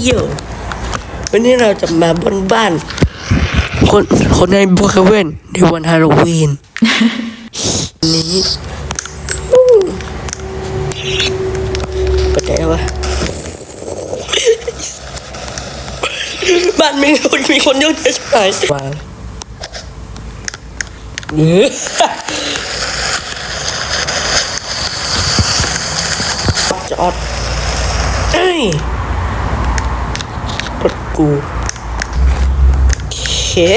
โยวันนี้เราจะมาบนบ้าน คนคนในบุคเวนในวันฮาโลวีนนี้อู้ไปไหนวะบ้านมีคนมีคนเยอะแยะใช่ไหมมาเออจอดเอ้ยรถ กูเฮ้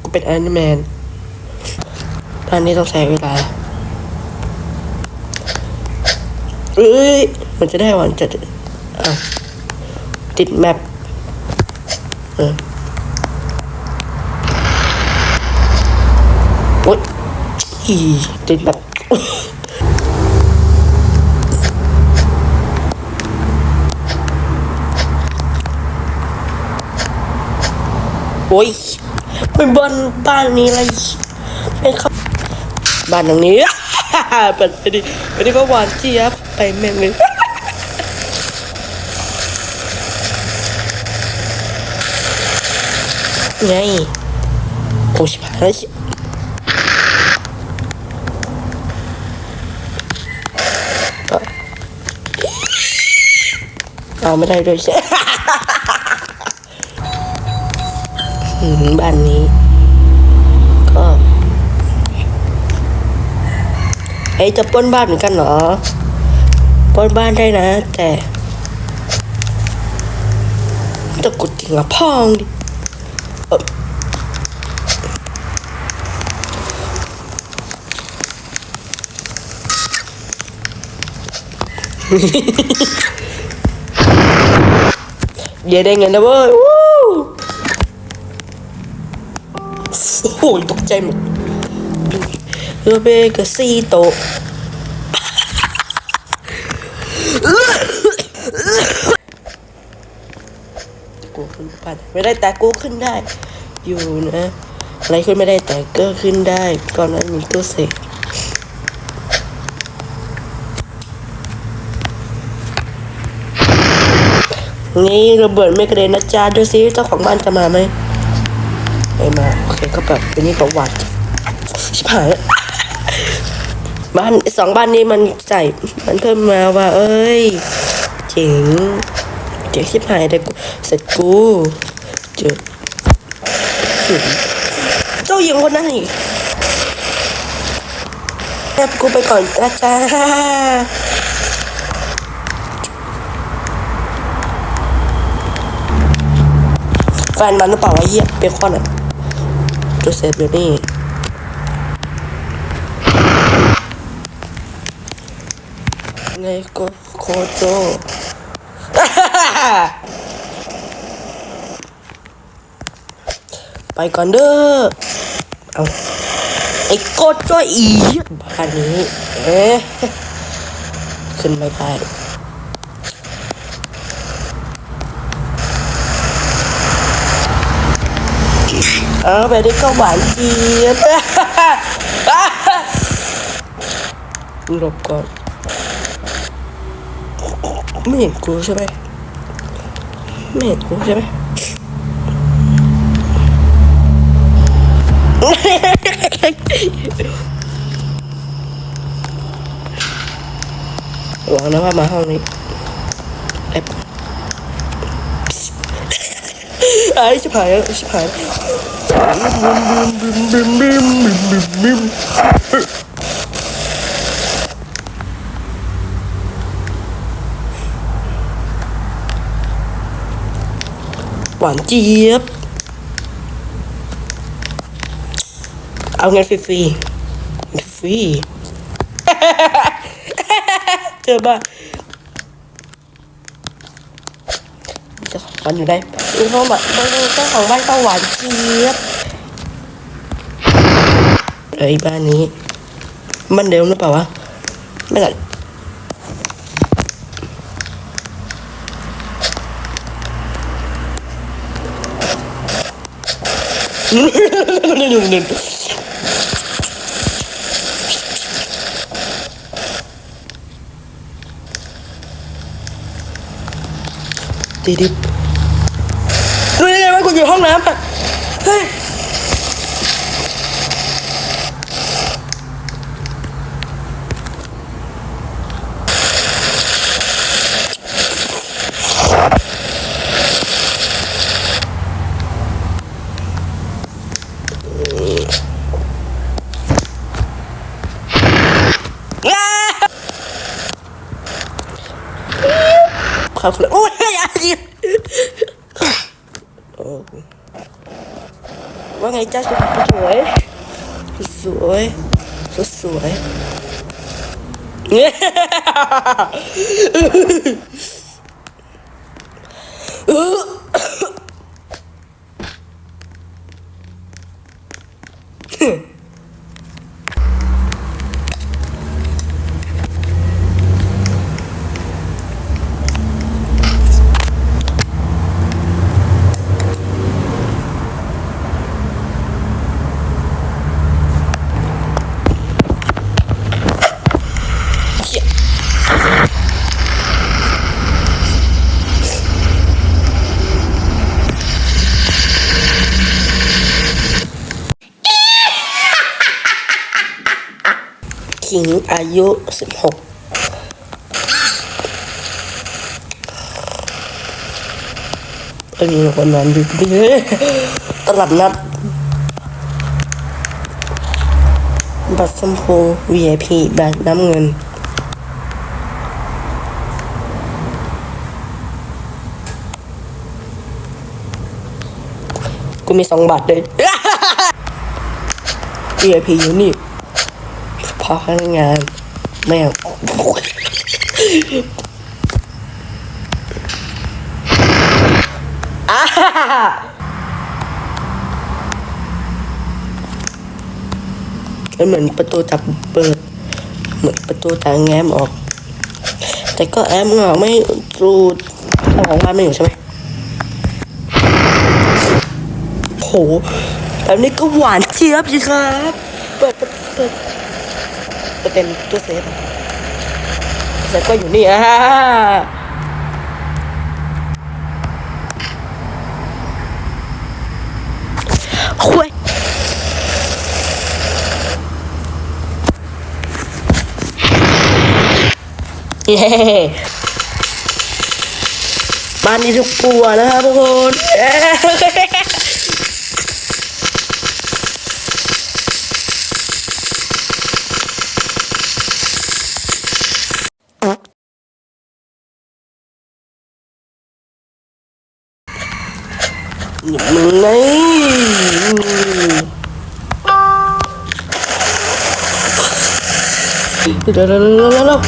กูเป็นแอนแมนตอนนี้ต้องใช้เวลาเอ้ย มันจะได้วันจะติดแมปเออโอ๊ยอีติดแมป อ้ยไปบนบ้านนี้เลยไม่เข้าบ้านหลังนี้เปิไปดิไปดิก็หวานเจี๊ยบไปแม่งเลยไงโอ้ชิบหายแล้วเอาไม่ได้ด้วยใช่ บ้านนี้ ก็ไอจะป้นบ้านเหมือนกันเหรอป้นบ้านได้นะ แต่ตะกุดจริงอะพองดิเอ่อเย้ได้เงินแล้วเว้ย โอ้โหตกใจหมดเรือเบกบซีโตกูขึ้นไปไม่ได้แต่กูขึ้นได้ อยู่นะ อะไรขึ้นไม่ได้แต่ก็ขึ้นได้ก่อนนั้นมีตู้เสกนี่ระเบิดไม่กระเด็นนะจ๊ะดูซิเจ้าของบ้านจะมาไหม ไม่มาโอเคก็แบบอันนี้ก็หวัดชิบหายบ้านสองบ้านนี้มันใส่มันเพิ่มมาว่า เอ้ยเจ๋งเจ๋งชิบหายแต่กูเสร็จกูเจอเจ้าหญิงคนนั้นนี่แอบกูไปก่อนจ้าจ้าแฟนมันหรือเปล่าวะเหี้ยเบคอนอะ ตัวเซฟเดี๋ยวนี้ไงก็โคโจไปก่อนเด้อ เอาไอ้โคโจอีบ้านนี้ เอ๊ะขึ้นไม่ได้ เอาไปได้ก็หวานเจี๊ยบหลบก่อน ไม่เห็นกูใช่ไหมไม่เห็นกูใช่ไหมหวังนะว่ามาห้องนี้แอบ ไอ้ชิบหายชิบหายหวานเจี๊ยบ เอาเงินฟรีๆเงินฟรีเจอบ้า มันอยู่ในมีห้องแบบเจ้าของบ้านก็หวานเจี๊ยบไอ้บ้านนี้ มันเดิมหรือเปล่าวะ ไม่หลักดิดิ ห้องน้ำอะเฮ้ยครับคุณโอ้ยอย่าดิโอ้ ว่าไงจ้าสวยสวยสวยิงอายุสิบหกเอ้ยคนนั้นอยู่ดีตลับนัดบัตรชมพู VIP แบบน้ำเงิน กูมีสองบัตรเลย VIP อยู่นี่ พนักงานแม่งอ่าเหมือนประตูจับเปิด เหมือนประตูจะแง้มออก แต่ก็แอมออกไม่รูดเจ้าของบ้านไม่อยู่ใช่ไหมโหแบบนี้ก็หวานเจี๊ยบสิครับ เปิดเปิด จะเป็นตัวเซฟเซฟก็อยู่นี่อะคุยเย้บ้านนี้ทุกปัวนะครับทุกคน เย้นี่เดี๋ยวเดี๋ยวเดี๋ยวเดี๋ยวเดี๋ยว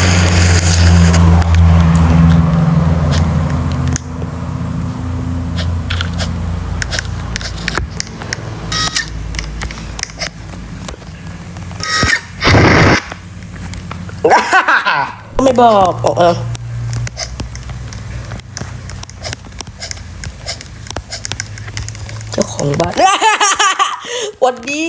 ไม่บอกบอกเออเจ้าของบ้านหวันดี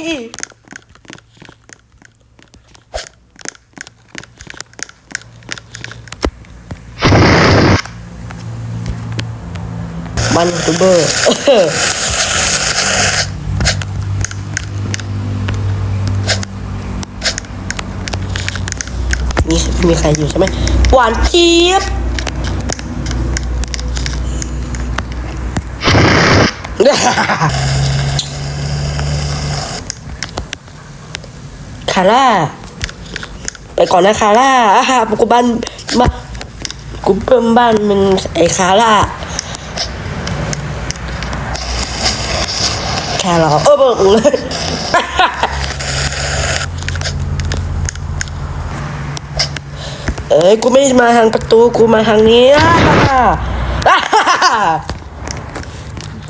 มันยูทูบเบอร์มีมีใครอยู่ใช่ไหมหวานเจี๊ยบ คาร่า ไปก่อนนะคาร่าอ่ากูบ้านมากูเพิ่มบ้านมันไอ้คาร่าแค่เรอเออเบิกเลยเอ้ย กูไม่มาทางประตู กูมาทางนี้อ่า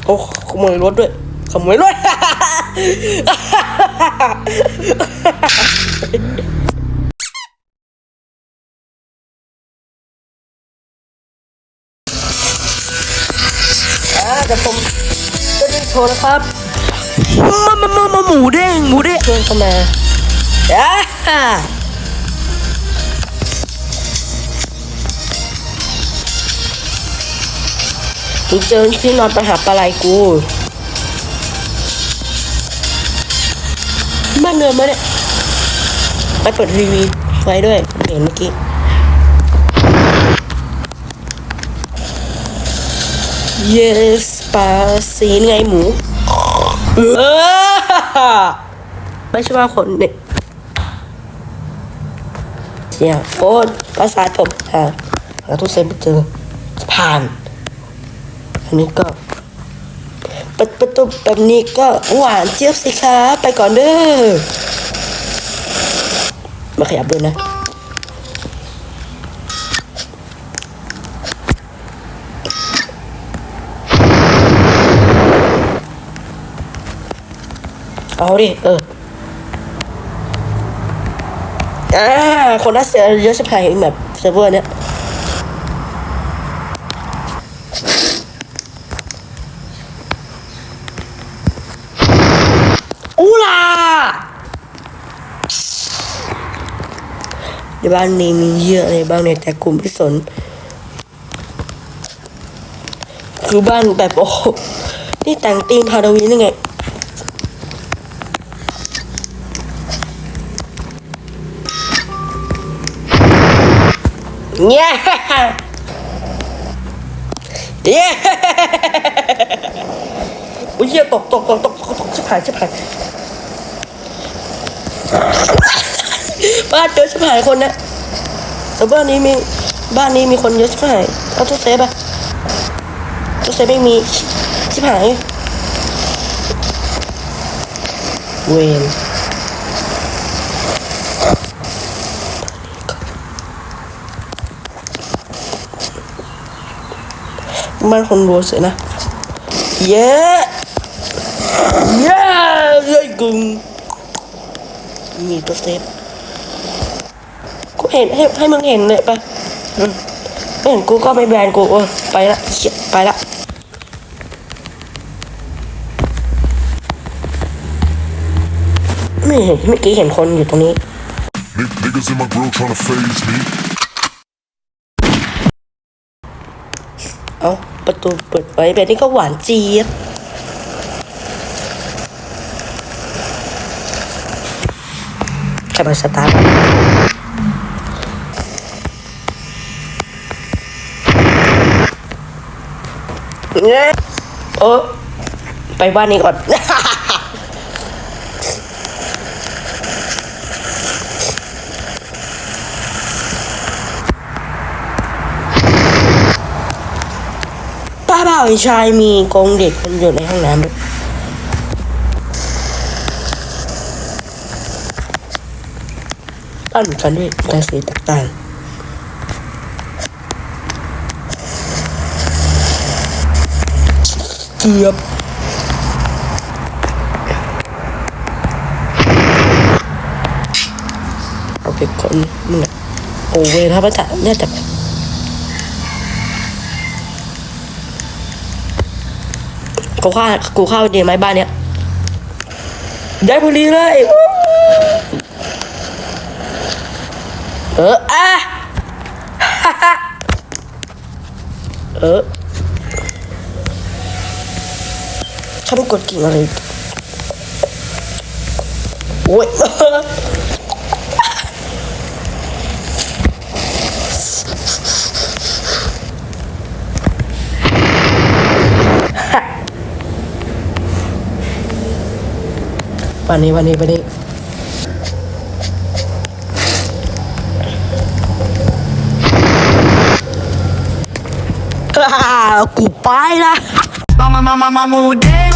โอ้ ขโมยรถด้วย ขโมยรถ อ่าเดี๋ยวผมจะได้โชว์นะครับมามามามาหมูเด้งหมูเด้งเชิญเข้ามาอ่า มึงเจอที่นอนไปหาปลาไหลกูบ้านเดิมมาเนี่ยไปเปิดทีวีไว้ด้วยเห็นเมื่อกี้ yes ปลาสีนไงหมูเออไม่ใช่ว่าคนเนี่ยเนี่ยโฟนภาษาผมหาหาทุกเซนไปเจอผ่าน อันนี้ก็ประประตูแบบนี้ก็หวานเจี๊ยบสิคะไปก่อนเด้อมาขยับด้วยนะ เอาดิ เอออ่าคนรัสเซียเยอะชิบหายแบบเซิร์ฟเวอร์เนี้ย อูล่าใน บ้านนี้มีเยอะอะไรบ้างเนี่ยแต่กลุ่มไม่สน คือบ้านแบบโอ้นี่แต่งธีมฮาโลวีนยังไงเนี่ยเนี่ยอุ้ยเหี้ยตกตกตกตกตกตกชิบหายชิบหาย บ้านเยอะชิบหายคนนะแต่บ้านนี้มีบ้านนี้มีคนเยอะชิบหายเอาตู้เซฟอะตู้เซฟไม่มีชิบหายเวนบ้านคนรวยเสียนะ เย้เย้เลยกึ่งมีตัวเซฟ เห็นให้ให้มึงเห็นเลยไปอืมไม่เห็นกูก็ไม่แบนกูเออไปละเชี่ยไปละไม่เห็นเมื่อกี้เห็นคนอยู่ตรงนี้ N- niggas in my grill tryna phase me. เอาประตูเปิดไว้แบบนี้ก็หวานเจี๊ยบใครมาสตาร์ท เนี่ยโอ้ไปบ้านนี้ก่อน ป้าบ่าวชายมีกรงเด็กมันอยู่ในห้องน้ำด้วยตั้นกันด้วยกระสีต่างๆ กือบเอาไปคนมึงอะโอเวถ้าพระจะเนี่ยจะกูข้ากูเข้าดีไหมบ้านเนี้ยได้พอดีเลย เอออะเออ เขาไปกดกิ่งอะไรโอ้ยวันนี้วันนี้วันนี้กูไปละ Mama, mama, mama,